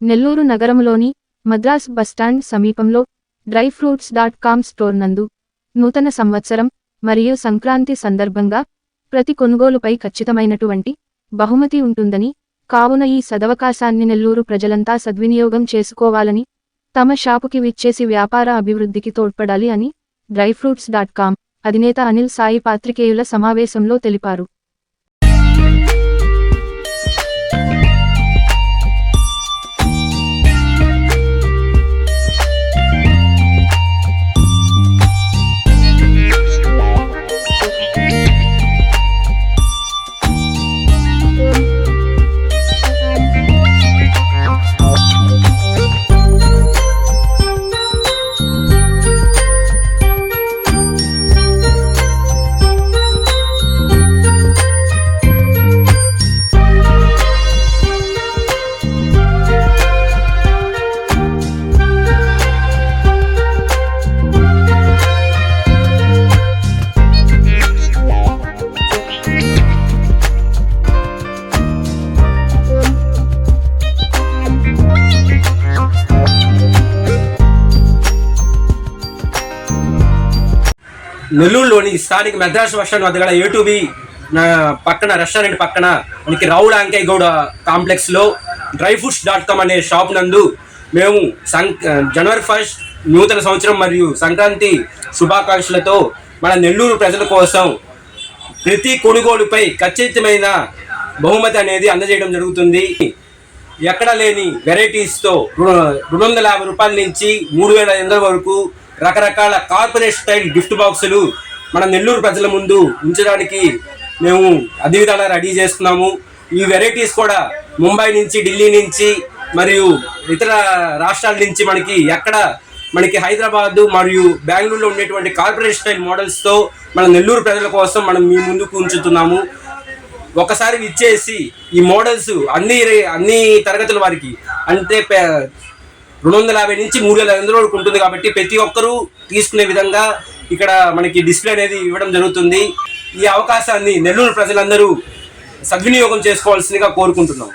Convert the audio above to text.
నెల్లూరు నగరంలోని మద్రాస్ బస్టాండ్ సమీపంలో dry fruits dot com store నందు నూతన సంవత్సరం మరియు సంక్రాంతి సందర్భంగా ప్రతి కొనుగోలుపై ఖచ్చితమైనటువంటి బహుమతి ఉంటుందని కావున ఈ సదవకాశాన్ని నెల్లూరు ప్రజలంతా సద్వినియోగం చేసుకోవాలని తమ షాపుకి విచ్చేసి వ్యాపార అభివృద్ధికి తోడ్పడాలి అని డ్రై ఫ్రూట్స్ డాట్ కామ్ అధినేత అనిల్ సాయి పాత్రికేయుల సమావేశంలో తెలిపారు. నెల్లూరులోని స్థానిక మెద్రాస్ బస్ వద్ద గల ఏటూబి పక్కన రెస్టారెంట్ పక్కన మనకి రావుల అంకయ్య గౌడ కాంప్లెక్స్లో డ్రై ఫ్రూట్స్ డాట్ కామ్ అనే షాప్ నందు మేము సం జనవరి ఫస్ట్ నూతన సంవత్సరం మరియు సంక్రాంతి శుభాకాంక్షలతో మన నెల్లూరు ప్రజల కోసం ప్రతి కొనుగోలుపై ఖచ్చితమైన బహుమతి అనేది అందజేయడం జరుగుతుంది. ఎక్కడ లేని వెరైటీస్తో రెండు వందల యాభై రూపాయల నుంచి మూడు వేల ఎనిమిది వరకు రకరకాల కార్పొరేట్ స్టైల్ గిఫ్ట్ బాక్సులు మన నెల్లూరు ప్రజల ముందు ఉంచడానికి మేము అన్ని విధాలా రెడీ చేస్తున్నాము. ఈ వెరైటీస్ కూడా ముంబై నుంచి ఢిల్లీ నుంచి మరియు ఇతర రాష్ట్రాల నుంచి మనకి ఎక్కడ మనకి హైదరాబాదు మరియు బెంగళూరులో ఉండేటువంటి కార్పొరేట్ స్టైల్ మోడల్స్తో మన నెల్లూరు ప్రజల కోసం మనం మీ ముందుకు ఉంచుతున్నాము. ఒకసారి ఇచ్చేసి ఈ మోడల్స్ అన్ని అన్ని తరగతుల వారికి అంటే పే- రెండు వందల యాభై నుంచి మూడు వేల ఐదు వందల వరకు ఉంటుంది కాబట్టి ప్రతి ఒక్కరూ తీసుకునే విధంగా ఇక్కడ మనకి డిస్ప్లే అనేది ఇవ్వడం జరుగుతుంది. ఈ అవకాశాన్ని నెల్లూరు ప్రజలందరూ సద్వినియోగం చేసుకోవాల్సిందిగా కోరుకుంటున్నాం.